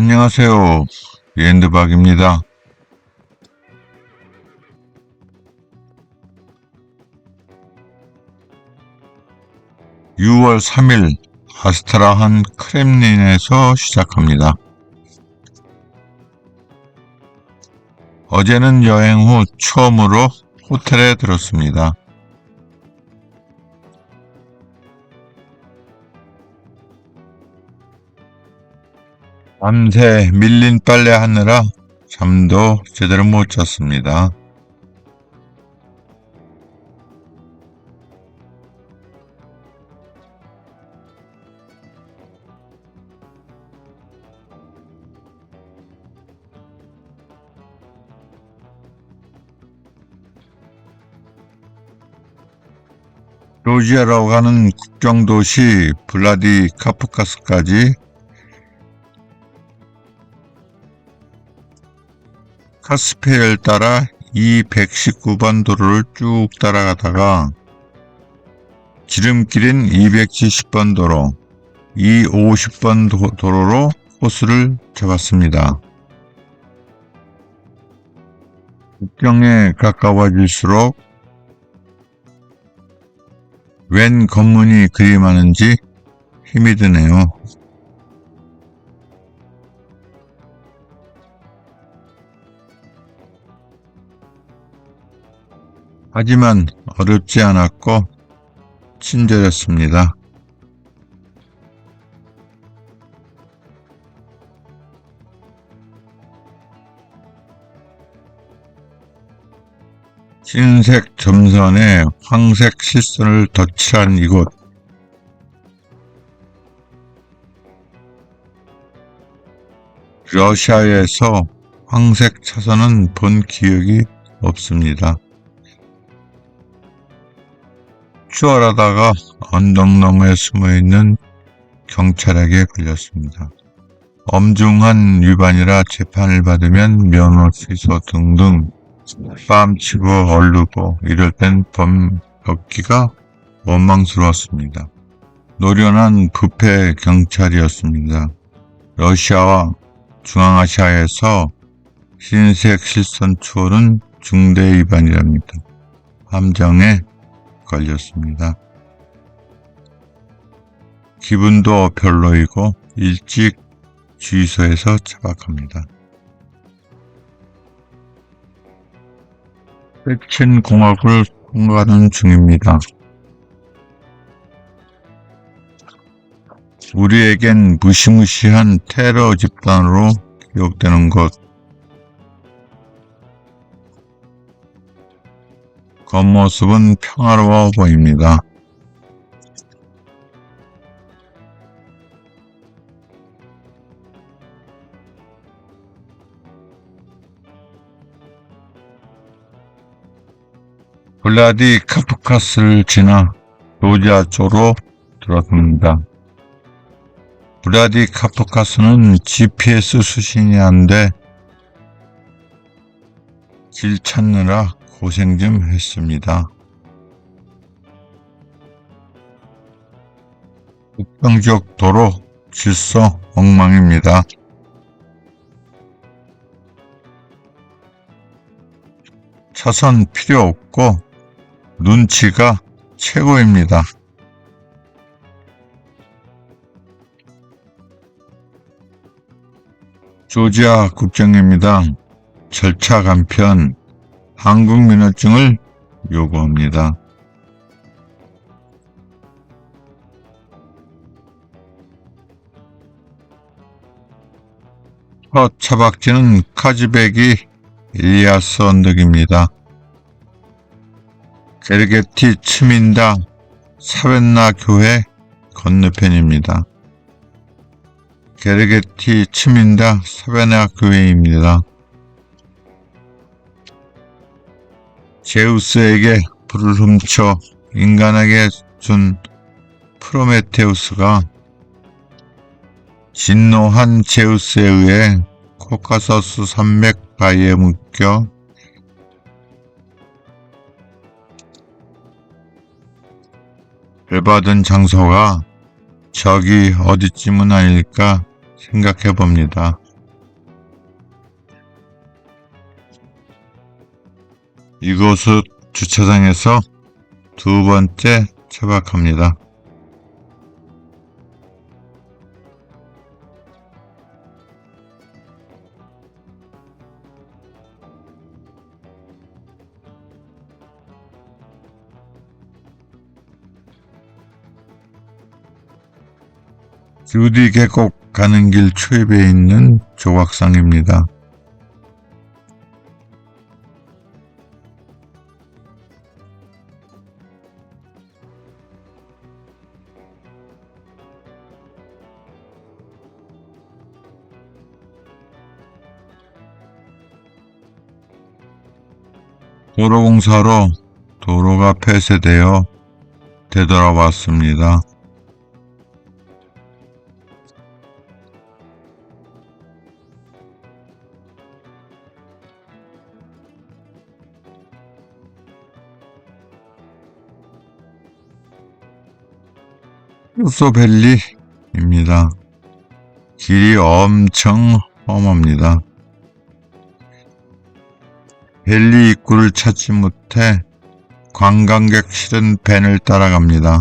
안녕하세요. 옌드박입니다. (6월 3일) 아스트라한 크렘린에서 시작합니다. 어제는 여행 후 처음으로 호텔에 들었습니다. 밤새 밀린 빨래 하느라 잠도 제대로 못 잤습니다. 조지아라고 하는 국경도시 블라디카프카스까지 카스페를 따라 이 119번 도로를 쭉 따라가다가 지름길인 270번 도로, 이 50번 도, 도로로 코스를 잡았습니다. 국경에 가까워질수록 웬 검문이 그리 많은지 힘이 드네요. 하지만 어렵지 않았고 친절했습니다. 흰색 점선에 황색 실선을 덧칠한 이곳. 러시아에서 황색 차선은 본 기억이 없습니다. 추월하다가 언덕 너머에 숨어 있는 경찰에게 걸렸습니다. 엄중한 위반이라 재판을 받으면 면허 취소 등등 뺨치고 얼르고 이럴 땐 범걷기가 원망스러웠습니다. 노련한 부패 경찰이었습니다. 러시아와 중앙아시아에서 흰색 실선 추월은 중대 위반이랍니다. 함정에 걸렸습니다. 기분도 별로이고 일찍 주유소에서 차박합니다. 백친 공학을 통과하는 중입니다. 우리에겐 무시무시한 테러 집단으로 기억되는 것. 겉모습은 평화로워 보입니다. 블라디 카프카스를 지나 로지아 쪽으로 들어섭니다. 블라디 카프카스는 GPS 수신이 안 돼 길 찾느라 고생 좀 했습니다. 국경지역 도로 질서 엉망입니다. 차선 필요 없고 눈치가 최고입니다. 조지아 국경입니다. 절차 간편 한국 면허증을 요구합니다. 첫 차박지는 카즈베기 일리아스 언덕입니다. 게르게티 츠민다 사벤나 교회 건너편입니다. 게르게티 츠민다 사벤나 교회입니다. 제우스에게 불을 훔쳐 인간에게 준 프로메테우스가 진노한 제우스에 의해 코카서스 산맥 바위에 묶여 열받은 장소가 저기 어디쯤은 아닐까 생각해 봅니다. 이곳은 주차장에서 두 번째 차박합니다. 주디 계곡 가는 길 초입에 있는 조각상입니다. 도로공사로 도로가 폐쇄되어 되돌아왔습니다. 요소밸리입니다. 길이 엄청 험합니다. 밸리 입구를 찾지 못해 관광객 실은 밴을 따라갑니다.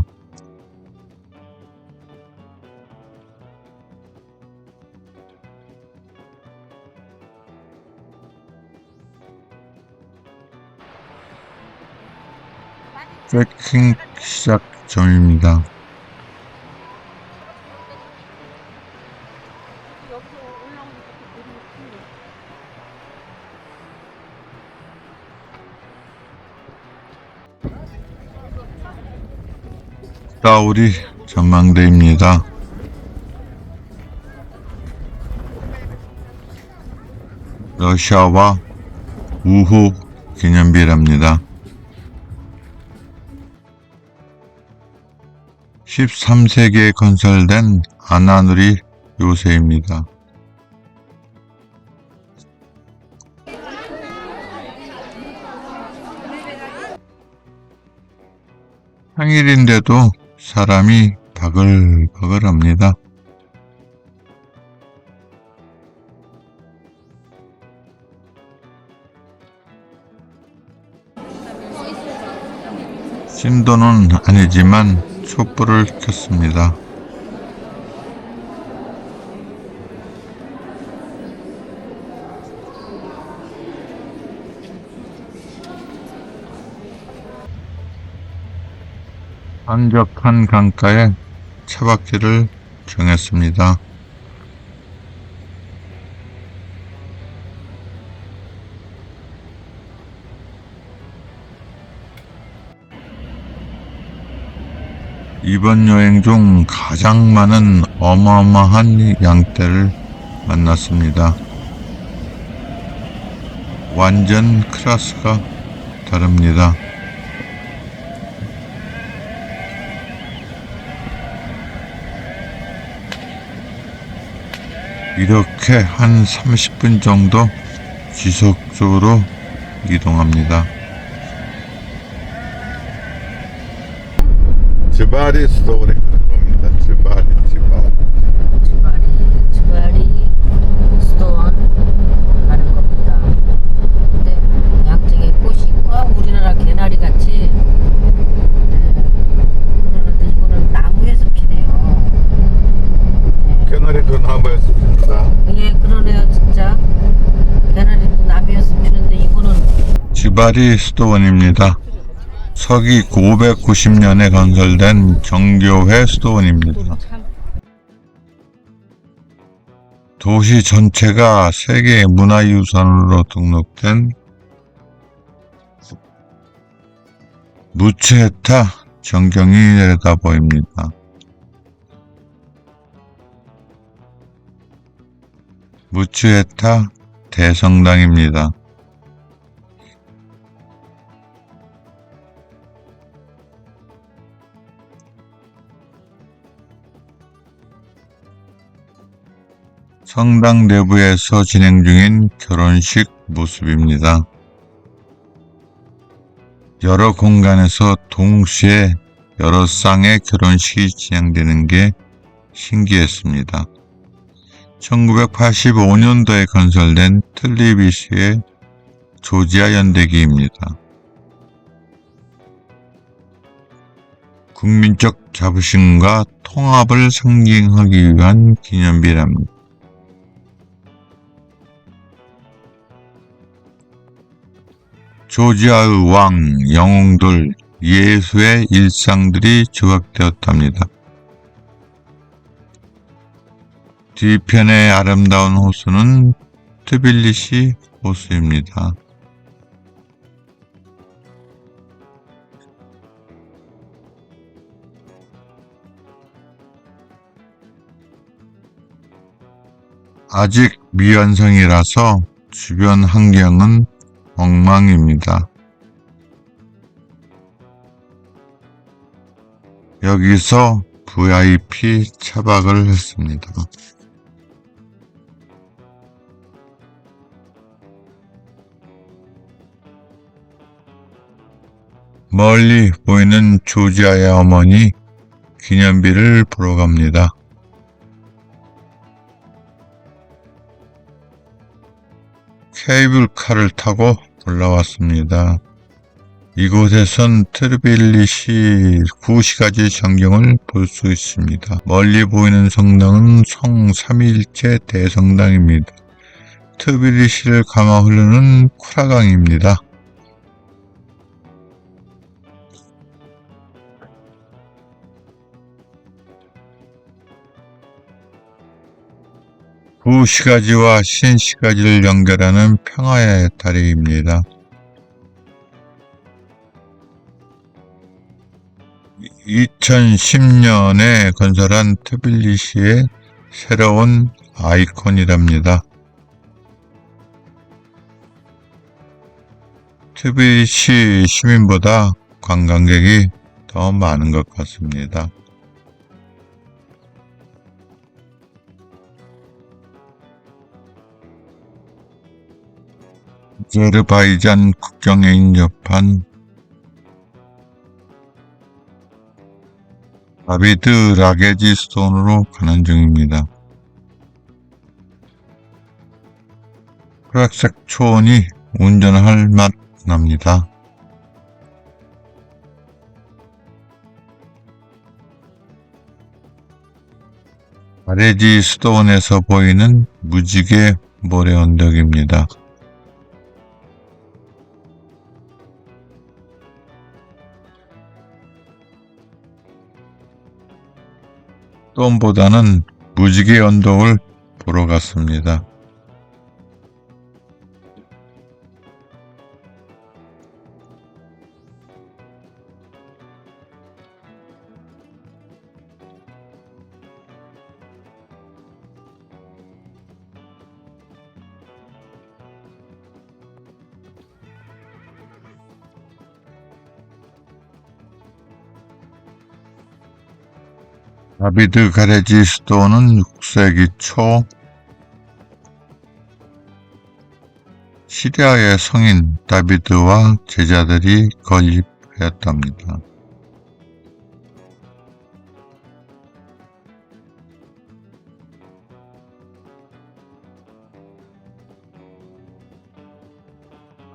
트레킹 시작 점입니다. 사우리 전망대입니다. 러시아와 우호 기념비랍니다. 13세기에 건설된 아나누리 요새입니다. 평일인데도 사람이 바글바글합니다. 신도는 아니지만 촛불을 켰습니다. 한적한 강가에 차박지를 정했습니다. 이번 여행 중 가장 많은 어마어마한 양떼를 만났습니다. 완전 클래스가 다릅니다. 이렇게 한 30분 정도 지속적으로 이동합니다. 즈바리 스토리 겁니다. 즈바리, 즈바리. 지바리 지바리 수도원 가는 겁니다. 근데 양쪽에 꽃이 꼭 우리나라 개나리 같이 네, 그러는데 이거는 나무에서 피네요. 캐나리도 나무였습니다. 네. 예, 그러네요 진짜. 개나리도 나무에서 피는데 이거는 지바리 수도원입니다. 서기 590년에 건설된 정교회 수도원입니다. 도시 전체가 세계 문화유산으로 등록된 무체타 전경이 내려다 보입니다. 무츠에타 대성당입니다. 성당 내부에서 진행 중인 결혼식 모습입니다. 여러 공간에서 동시에 여러 쌍의 결혼식이 진행되는 게 신기했습니다. 1985년도에 건설된 틀리비스의 조지아 연대기입니다. 국민적 자부심과 통합을 상징하기 위한 기념비랍니다. 조지아의 왕, 영웅들, 예수의 일상들이 조각되었답니다. 뒤편의 아름다운 호수는 트빌리시 호수입니다. 아직 미완성이라서 주변 환경은 엉망입니다. 여기서 VIP 차박을 했습니다. 멀리 보이는 조지아의 어머니 기념비를 보러 갑니다. 케이블카를 타고 올라왔습니다. 이곳에선 트르빌리시 구시가지 전경을 볼 수 있습니다. 멀리 보이는 성당은 성 3일째 대성당입니다. 트빌리시를 감아 흐르는 쿠라강입니다. 구시가지와 신시가지를 연결하는 평화의 다리입니다. 2010년에 건설한 트빌리시의 새로운 아이콘이랍니다. 트빌리시 시민보다 관광객이 더 많은 것 같습니다. 아제르바이잔 국경에 인접한 다비드 라게지 스톤으로 가는 중입니다. 프락색 초원이 운전할 맛 납니다. 아레지 스톤에서 보이는 무지개 모래 언덕입니다. 스톤보다는 무지개 언덕을 보러 갔습니다. 다비드 가레지 스톤은 6세기 초 시리아의 성인 다비드와 제자들이 건립하였답니다.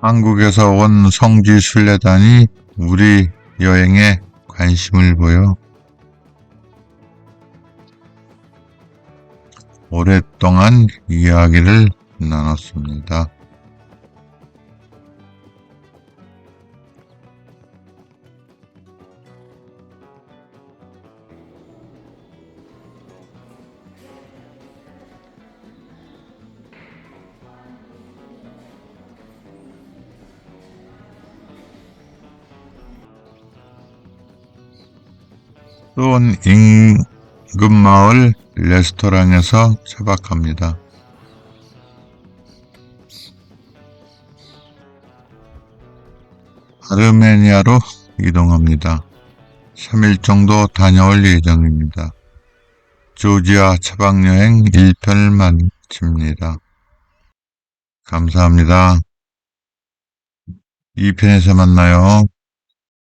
한국에서 온 성지 순례단이 우리 여행에 관심을 보여 오랫동안 이야기를 나눴습니다. 수원 임금마을 레스토랑에서 차박합니다. 아르메니아로 이동합니다. 3일 정도 다녀올 예정입니다. 조지아 차박여행 1편을 마칩니다. 감사합니다. 2편에서 만나요.